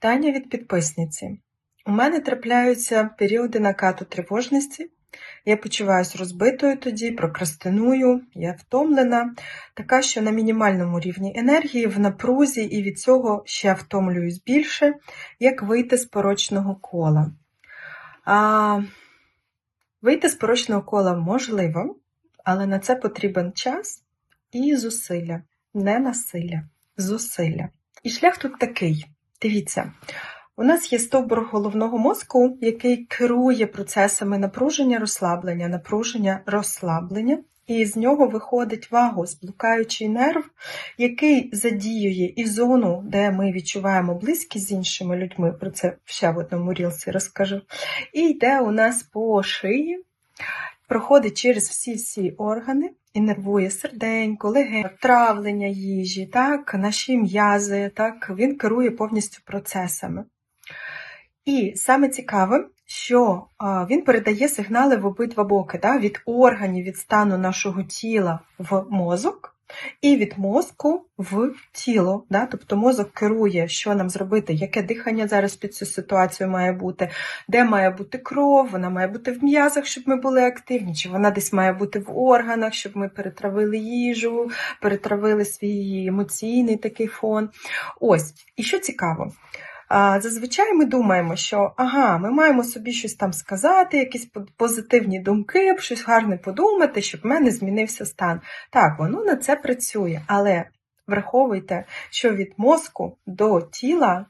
Питання від підписниці. У мене трапляються періоди накату тривожності. Я почуваюся розбитою тоді, прокрастиную, я втомлена, така, що на мінімальному рівні енергії, в напрузі, і від цього ще втомлююсь більше, як вийти з порочного кола. А, Вийти з порочного кола можливо, але на це потрібен час і зусилля, не насилля, зусилля. І шлях тут такий. Дивіться, у нас є стовбур головного мозку, який керує процесами напруження, розслаблення, напруження, розслаблення, і з нього виходить вагус, блукаючий нерв, який задіює і зону, де ми відчуваємо близькість з іншими людьми, про це ще в одному рілсі розкажу, і йде у нас по шиї, проходить через всі-всі органи. І нервує серденько, легень, травлення їжі, так, наші м'язи, так, він керує повністю процесами. І саме цікаве, що він передає сигнали в обидва боки, так, від органів, від стану нашого тіла в мозок, і від мозку в тіло. Да? Тобто мозок керує, що нам зробити, яке дихання зараз під цю ситуацію має бути, де має бути кров, вона має бути в м'язах, щоб ми були активні, чи вона десь має бути в органах, щоб ми перетравили їжу, перетравили свій емоційний такий фон. Ось, і що цікаво. Зазвичай ми думаємо, що ага, ми маємо собі щось там сказати, якісь позитивні думки, щось гарне подумати, щоб в мене змінився стан. Так, воно на це працює, але враховуйте, що від мозку до тіла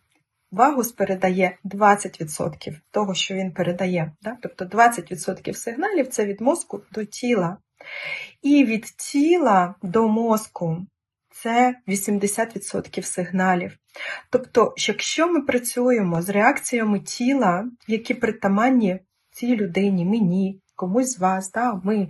вагус передає 20% того, що він передає. Да? Тобто 20% сигналів це від мозку до тіла. І від тіла до мозку це 80% сигналів. Тобто, якщо ми працюємо з реакціями тіла, які притаманні цій людині, мені, комусь з вас, да, ми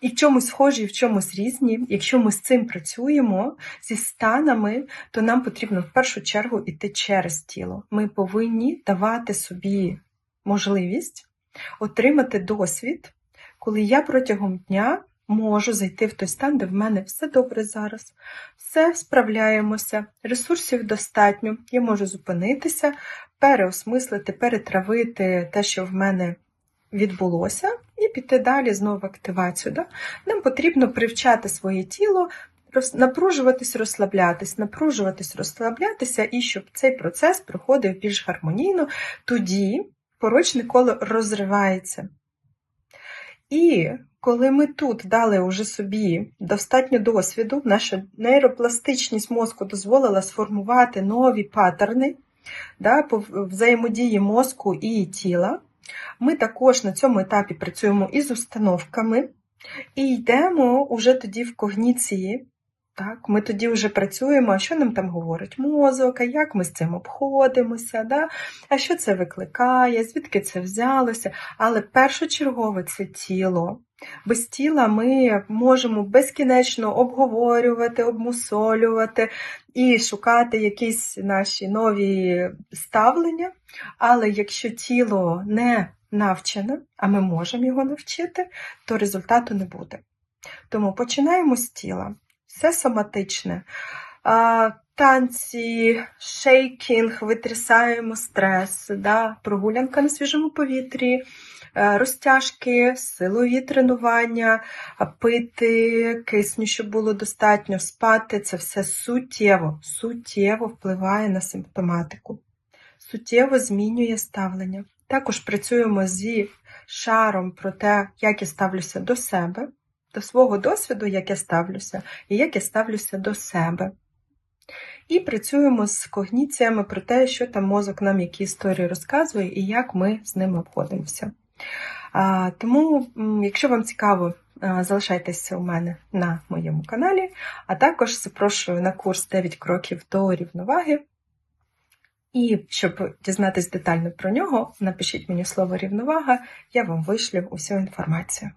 і в чомусь схожі, і в чомусь різні, якщо ми з цим працюємо, зі станами, то нам потрібно в першу чергу йти через тіло. Ми повинні давати собі можливість отримати досвід, коли я протягом дня можу зайти в той стан, де в мене все добре зараз, все справляємося, ресурсів достатньо, я можу зупинитися, переосмислити, перетравити те, що в мене відбулося, і піти далі знову активацію. Да? Нам потрібно привчати своє тіло. Напружуватись, розслаблятись, напружуватись, розслаблятися, і щоб цей процес проходив більш гармонійно, тоді порочне коло розривається. І коли ми тут дали уже собі достатньо досвіду, наша нейропластичність мозку дозволила сформувати нові паттерни да, взаємодії мозку і тіла, ми також на цьому етапі працюємо із установками і йдемо уже тоді в когніції. Так, Ми тоді вже працюємо, а що нам там говорить мозок, а як ми з цим обходимося, да? а що це викликає, звідки це взялося. Але першочергове це тіло. Без тіла ми можемо безкінечно обговорювати, обмусолювати і шукати якісь наші нові ставлення. Але якщо тіло не навчене, а ми можемо його навчити, то результату не буде. Тому починаємо з тіла. Все соматичне. Танці, шейкінг, витрясаємо стрес, да, прогулянка на свіжому повітрі, Е, розтяжки, силові тренування, пити, кисню, щоб було достатньо, спати це все суттєво, суттєво впливає на симптоматику, суттєво змінює ставлення. Також працюємо зі шаром про те, як я ставлюся до себе, до свого досвіду, як я ставлюся, і як я ставлюся до себе. І працюємо з когніціями про те, що там мозок нам які історії розказує і як ми з ними обходимося. Тому, якщо вам цікаво, залишайтеся у мене на моєму каналі, а також запрошую на курс 9 кроків до рівноваги. І щоб дізнатись детально про нього, напишіть мені слово рівновага, я вам вишлю усю інформацію.